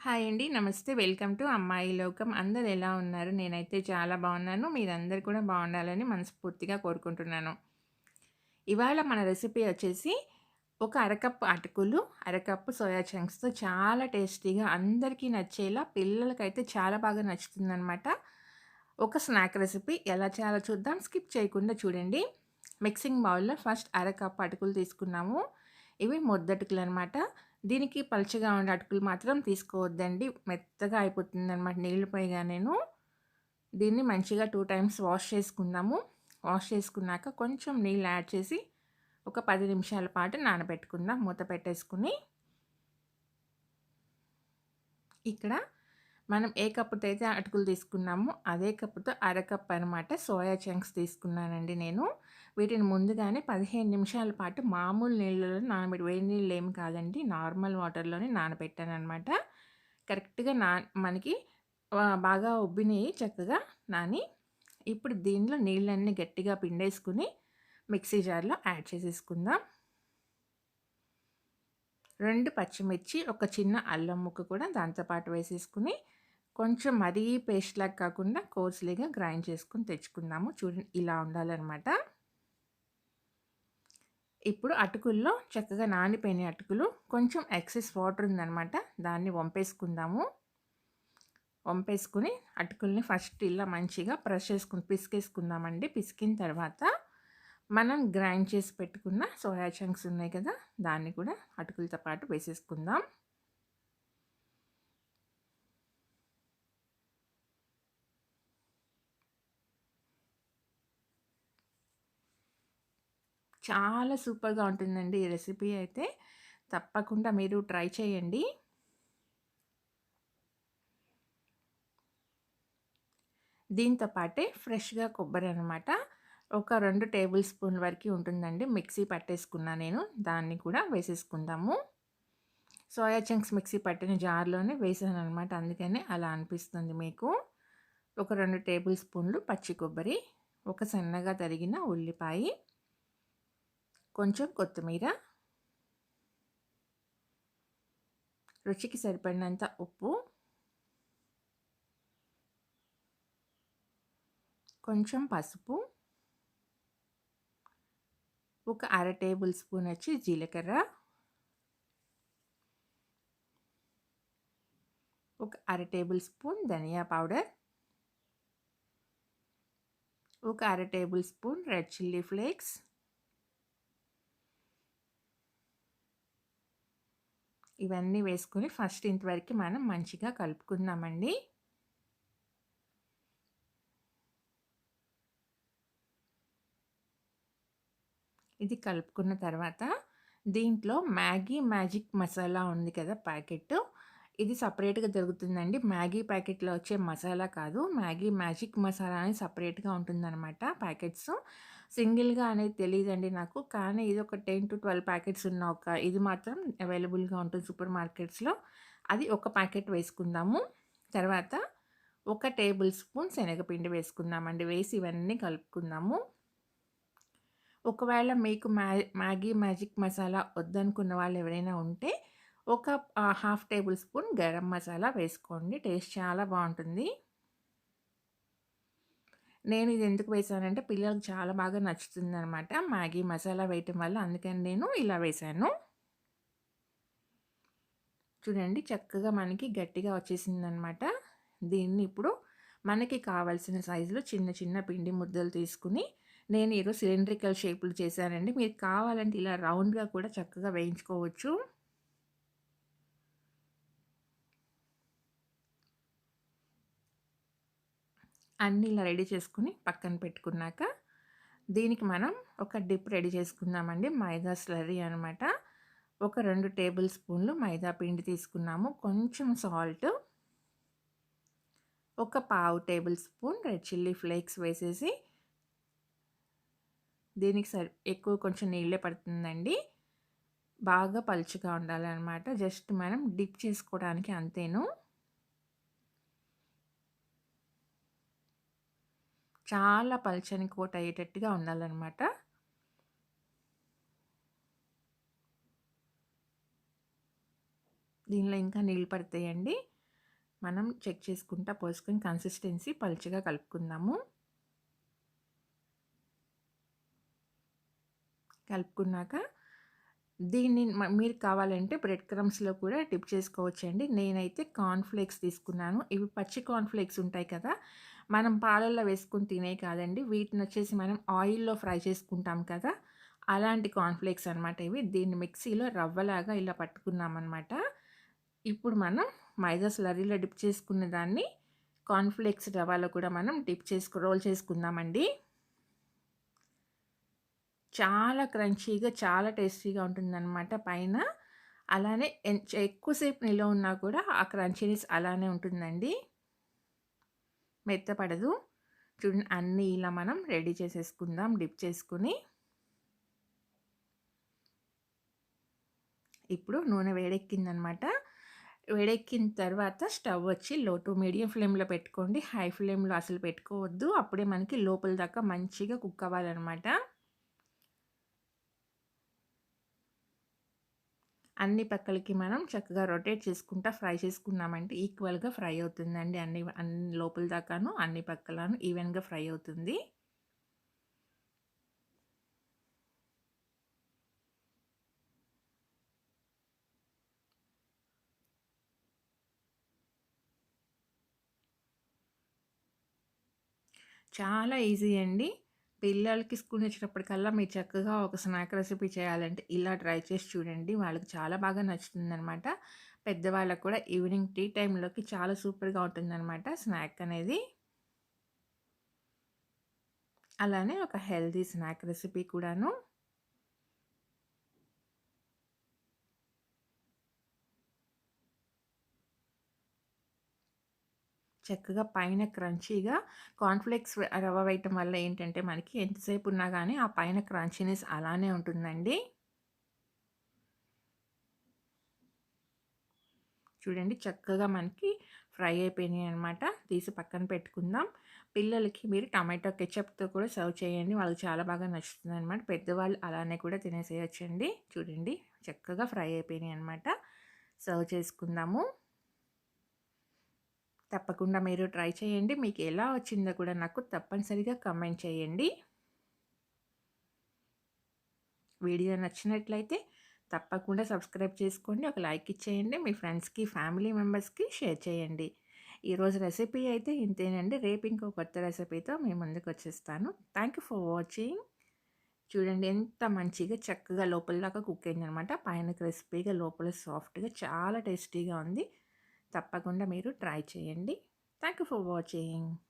Hi అండి. నమస్తే. Welcome to అమ్మాయి లోకం. అందరు ఎలా ఉన్నారు? నేనైతే చాలా బాగున్నాను. మీరందరు కూడా బాగుండాలని మనస్ఫూర్తిగా కోరుకుంటున్నాను. ఇవాళ మన రెసిపీ వచ్చేసి ఒక అరకప్పు అటుకులు, అరకప్పు సోయా చంక్స్‌తో చాలా టేస్టీగా అందరికీ నచ్చేలా పిల్లలకైతే చాలా బాగా నచ్చుతుందనమాట. ఒక స్నాక్ రెసిపీ ఎలా చేయాలో చూద్దాం. స్కిప్ చేయకుండా చూడండి. మిక్సింగ్ బౌల్‌లో ఫస్ట్ అరకప్పు అటుకులు తీసుకున్నాము. ఇవి మొద్దటుకులనమాట. దీనికి పలుచగా ఉండే అటుకులు మాత్రం తీసుకోవద్దండి. మెత్తగా అయిపోతుంది అనమాట నీళ్ళు పోయగానేను. దీన్ని మంచిగా టూ టైమ్స్ వాష్ చేసుకుందాము. వాష్ చేసుకున్నాక కొంచెం నీళ్ళు యాడ్ చేసి ఒక పది నిమిషాల పాటు నానబెట్టుకుందాం మూత పెట్టేసుకొని. ఇక్కడ మనం ఏ కప్పుతో అయితే అటుకులు తీసుకున్నామో అదే కప్పుతో అరకప్పు అనమాట సోయా చంక్స్ తీసుకున్నానండి నేను. వీటిని ముందుగానే 15 నిమిషాల పాటు మామూలు నీళ్ళలో నానబెట్టి వేడి నీళ్ళు ఏమి కాదండి. నార్మల్ వాటర్‌లోనే నానబెట్టాననమాట. కరెక్ట్‌గా నా మనకి బాగా ఉబ్బినాయి చక్కగా నాని. ఇప్పుడు దీనిలో నీళ్ళన్నీ గట్టిగా పిండేసుకొని మిక్సీ జార్‌లో యాడ్ చేసేసుకుందాం. రెండు పచ్చిమిర్చి, ఒక చిన్న అల్లం ముక్క కూడా దాంతో పాటు కొంచెం మరీ పేస్ట్‌లాగా కాకుండా కోర్స్‌లీగా గ్రైండ్ చేసుకొని తెచ్చుకుందాము. చూడండి ఇలా ఉండాలన్నమాట ఇప్పుడు అటుకుల్లో చక్కగా నానిపోయిన అటుకులు కొంచెం ఎక్సెస్ వాటర్ ఉందనమాట. దాన్ని వంపేసుకుందాము. వంపేసుకుని అటుకుల్ని ఫస్ట్ ఇలా మంచిగా ప్రెస్ చేసుకుని పిసికేసుకుందామండి. పిసికిన తర్వాత మనం గ్రైండ్ చేసి పెట్టుకున్న సోయా చంక్స్ ఉన్నాయి కదా! దాన్ని కూడా అటుకులతో పాటు వేసేసుకుందాం. చాలా సూపర్‌గా ఉంటుందండి ఈ రెసిపీ అయితే. తప్పకుండా మీరు ట్రై చేయండి. దీంతో పాటే ఫ్రెష్‌గా కొబ్బరి అనమాట. ఒక రెండు టేబుల్ స్పూన్ వరకు ఉంటుందండి. మిక్సీ పట్టేసుకున్నా నేను. దాన్ని కూడా వేసేసుకుందాము. సోయా చంక్స్ మిక్సీ పట్టిన జార్‌లోనే వేసాను అనమాట అందుకనే అలా అనిపిస్తుంది మీకు. ఒక రెండు టేబుల్ స్పూన్లు పచ్చి కొబ్బరి, ఒక సన్నగా తరిగిన ఉల్లిపాయ కొంచెం కొత్తిమీర, రుచికి సరిపడినంత ఉప్పు, కొంచెం పసుపు, ఒక అర టేబుల్ స్పూన్ వచ్చి జీలకర్ర, ఒక అర టేబుల్ స్పూన్ ధనియా పౌడర్, ఒక అర tablespoon red chilli flakes, ఇవన్నీ వేసుకొని ఫస్ట్ ఇంతవరకు మనం మంచిగా కలుపుకుందామండి. ఇది కలుపుకున్న తర్వాత దీంట్లో మ్యాగీ మ్యాజిక్ మసాలా ఉంది కదా ప్యాకెట్ ఇది సపరేట్గా దొరుకుతుందండి. మ్యాగీ ప్యాకెట్‌లో వచ్చే మసాలా కాదు. మ్యాగీ మ్యాజిక్ మసాలా అని సపరేట్గా ఉంటుందనమాట ప్యాకెట్స్ సింగిల్‌గా అనేది తెలియదండి నాకు. కానీ ఇది ఒక 10-12 ప్యాకెట్స్ ఉన్న ఒక ఇది మాత్రం అవైలబుల్‌గా ఉంటుంది సూపర్ మార్కెట్స్‌లో. అది ఒక ప్యాకెట్ వేసుకుందాము. తర్వాత ఒక టేబుల్ స్పూన్ శనగపిండి వేసుకుందామండి. వేసి ఇవన్నీ కలుపుకుందాము. ఒకవేళ మీకు మ్యా మ్యాగీ మ్యాజిక్ మసాలా వద్దనుకున్న వాళ్ళు ఎవరైనా ఉంటే ఒక half tablespoon garam masala వేసుకోండి. టేస్ట్ చాలా బాగుంటుంది నేను ఇది ఎందుకు వేసానంటే పిల్లలకు చాలా బాగా నచ్చుతుంది అనమాట మ్యాగీ మసాలా వేయటం వల్ల అందుకని నేను ఇలా వేశాను. చూడండి చక్కగా మనకి గట్టిగా వచ్చేసిందనమాట. దీన్ని ఇప్పుడు మనకి కావాల్సిన సైజులో చిన్న చిన్న పిండి ముద్దలు తీసుకొని నేను ఈరోజు సిలిండ్రికల్ షేపులు చేశానండి. మీరు కావాలంటే ఇలా రౌండ్‌గా కూడా చక్కగా వేయించుకోవచ్చు. అన్నీ ఇలా రెడీ చేసుకుని పక్కన పెట్టుకున్నాక దీనికి మనం ఒక డిప్ రెడీ చేసుకుందామండి. మైదా స్లరీ అనమాట. ఒక రెండు టేబుల్ స్పూన్లు మైదా పిండి తీసుకున్నాము. కొంచెం సాల్ట్ ఒక పావు tablespoon red chilli flakes వేసేసి దీనికి సరి ఎక్కువ కొంచెం నీళ్ళే పడుతుందండి. బాగా పలుచగా ఉండాలన్నమాట జస్ట్ మనం డిప్ చేసుకోవడానికి అంతేను. చాలా పల్చని కోట్ అయ్యేటట్టుగా ఉండాలన్నమాట. దీనిలో ఇంకా నీళ్ళు పడతాయండి. మనం చెక్ చేసుకుంటా పోసుకొని కన్సిస్టెన్సీ పలుచగా కలుపుకుందాము. కలుపుకున్నాక దీన్ని మీరు కావాలంటే బ్రెడ్ క్రమ్స్లో కూడా టిప్ చేసుకోవచ్చండి. నేనైతే కార్న్ఫ్లేక్స్ తీసుకున్నాను. ఇవి పచ్చి కార్న్ఫ్లేక్స్ ఉంటాయి కదా మనం పాలల్లో వేసుకుని తినే కాదండి. వీటిని వచ్చేసి మనం ఆయిల్లో ఫ్రై చేసుకుంటాం కదా అలాంటి కార్న్ఫ్లేక్స్ అనమాట ఇవి. దీన్ని మిక్సీలో రవ్వలాగా ఇలా పట్టుకున్నామన్నమాట. ఇప్పుడు మనం మైదా స్లరీలో డిప్ చేసుకున్న దాన్ని కార్న్ఫ్లేక్స్ రవ్వలో కూడా మనం డిప్ చేసుకు రోల్ చేసుకుందామండి. చాలా క్రంచీగా చాలా టేస్టీగా ఉంటుందన్నమాట పైన. అలానే ఎక్కువసేపు నిల్వ ఉన్నా కూడా ఆ క్రంచీనెస్ అలానే ఉంటుందండి. మెత్తపడదు. చూడండి అన్నీ ఇలా మనం రెడీ చేసేసుకుందాం డిప్ చేసుకుని. ఇప్పుడు నూనె వేడెక్కిందనమాట వేడెక్కిన తర్వాత స్టవ్ వచ్చి లో టు మీడియం ఫ్లేమ్లో పెట్టుకోండి. హై ఫ్లేమ్లో అసలు పెట్టుకోవద్దు. అప్పుడే మనకి లోపల దాకా మంచిగా కుక్ అవ్వాలన్నమాట. అన్ని పక్కలకి మనం చక్కగా రొటేట్ చేసుకుంటా ఫ్రై చేసుకున్నామంటే ఈక్వల్గా ఫ్రై అవుతుందండి. అన్ని అన్ని లోపల దాకాను అన్ని పక్కలను ఈవెన్గా ఫ్రై అవుతుంది. చాలా ఈజీ అండి. పిల్లలకి స్కూల్ వచ్చినప్పటికల్లా మీరు చక్కగా ఒక స్నాక్ రెసిపీ చేయాలంటే ఇలా ట్రై చేసి చూడండి. వాళ్ళకి చాలా బాగా నచ్చుతుందనమాట పెద్దవాళ్ళకు కూడా ఈవినింగ్ టీ టైంలోకి చాలా సూపర్గా ఉంటుందన్నమాట స్నాక్ అనేది. అలానే ఒక హెల్దీ స్నాక్ రెసిపీ కూడాను. చక్కగా పైన క్రంచీగా కాన్ఫ్లెక్స్ రవ్వ వేయటం వల్ల ఏంటంటే మనకి ఎంతసేపు ఉన్నా కానీ ఆ పైన క్రంచీనెస్ అలానే ఉంటుందండి. చూడండి చక్కగా మనకి ఫ్రై అయిపోయినాయి అనమాట తీసి పక్కన పెట్టుకుందాం. పిల్లలకి మీరు టమాటో కెచప్తో కూడా సర్వ్ చేయండి. వాళ్ళకి చాలా బాగా నచ్చుతుంది అనమాట పెద్దవాళ్ళు అలానే కూడా తినేసేయచ్చండి. చూడండి చక్కగా ఫ్రై అయిపోయినాయి అనమాట సర్వ్ చేసుకుందాము. తప్పకుండా మీరు ట్రై చేయండి. మీకు ఎలా వచ్చిందో కూడా నాకు తప్పనిసరిగా కమెంట్ చేయండి. వీడియో నచ్చినట్లయితే తప్పకుండా సబ్స్క్రైబ్ చేసుకోండి. ఒక లైక్ ఇచ్చేయండి. మీ ఫ్రెండ్స్కి ఫ్యామిలీ మెంబర్స్కి షేర్ చేయండి. ఈరోజు రెసిపీ అయితే ఇంతేనండి. రేపు ఇంకో కొత్త రెసిపీతో మీ ముందుకు వచ్చేస్తాను. థ్యాంక్ యూ ఫర్ వాచింగ్ చూడండి ఎంత మంచిగా చక్కగా లోపల దాకా కుక్ అయిందనమాట పైన క్రిస్పీగా లోపల సాఫ్ట్గా చాలా టేస్టీగా ఉంది. తప్పకుండా మీరు ట్రై చేయండి. Thank you for watching.